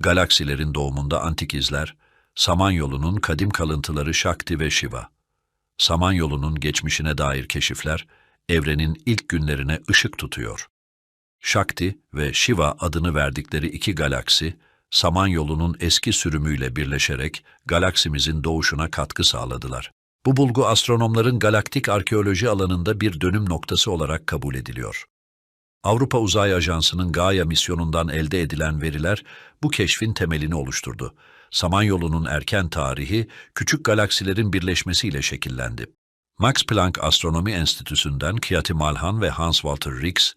Galaksilerin doğumunda antik izler, Samanyolu'nun kadim kalıntıları Shakti ve Shiva. Samanyolu'nun geçmişine dair keşifler, evrenin ilk günlerine ışık tutuyor. Shakti ve Shiva adını verdikleri iki galaksi, Samanyolu'nun eski sürümüyle birleşerek galaksimizin doğuşuna katkı sağladılar. Bu bulgu astronomların galaktik arkeoloji alanında bir dönüm noktası olarak kabul ediliyor. Avrupa Uzay Ajansı'nın Gaia misyonundan elde edilen veriler bu keşfin temelini oluşturdu. Samanyolu'nun erken tarihi küçük galaksilerin birleşmesiyle şekillendi. Max Planck Astronomi Enstitüsü'nden Kiati Malhan ve Hans Walter Rix,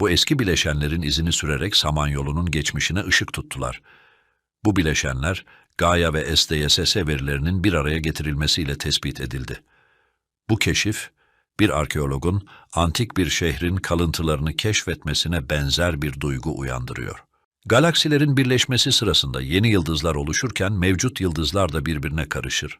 bu eski bileşenlerin izini sürerek Samanyolu'nun geçmişine ışık tuttular. Bu bileşenler, Gaia ve SDSS verilerinin bir araya getirilmesiyle tespit edildi. Bu keşif, bir arkeologun antik bir şehrin kalıntılarını keşfetmesine benzer bir duygu uyandırıyor. Galaksilerin birleşmesi sırasında yeni yıldızlar oluşurken mevcut yıldızlar da birbirine karışır.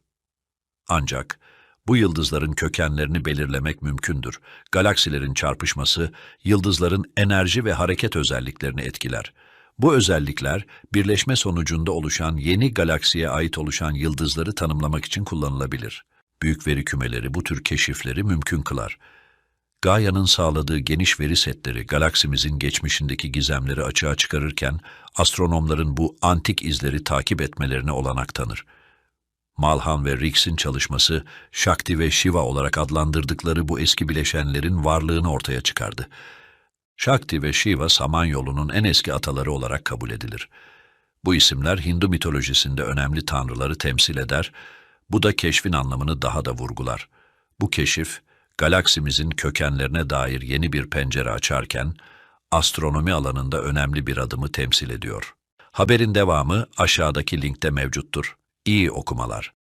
Ancak bu yıldızların kökenlerini belirlemek mümkündür. Galaksilerin çarpışması yıldızların enerji ve hareket özelliklerini etkiler. Bu özellikler birleşme sonucunda oluşan yeni galaksiye ait oluşan yıldızları tanımlamak için kullanılabilir. Büyük veri kümeleri bu tür keşifleri mümkün kılar. Gaia'nın sağladığı geniş veri setleri galaksimizin geçmişindeki gizemleri açığa çıkarırken astronomların bu antik izleri takip etmelerine olanak tanır. Malhan ve Rix'in çalışması, Shakti ve Shiva olarak adlandırdıkları bu eski bileşenlerin varlığını ortaya çıkardı. Shakti ve Shiva Samanyolu'nun en eski ataları olarak kabul edilir. Bu isimler Hindu mitolojisinde önemli tanrıları temsil eder, bu da keşfin anlamını daha da vurgular. Bu keşif, galaksimizin kökenlerine dair yeni bir pencere açarken, astronomi alanında önemli bir adımı temsil ediyor. Haberin devamı aşağıdaki linkte mevcuttur. İyi okumalar.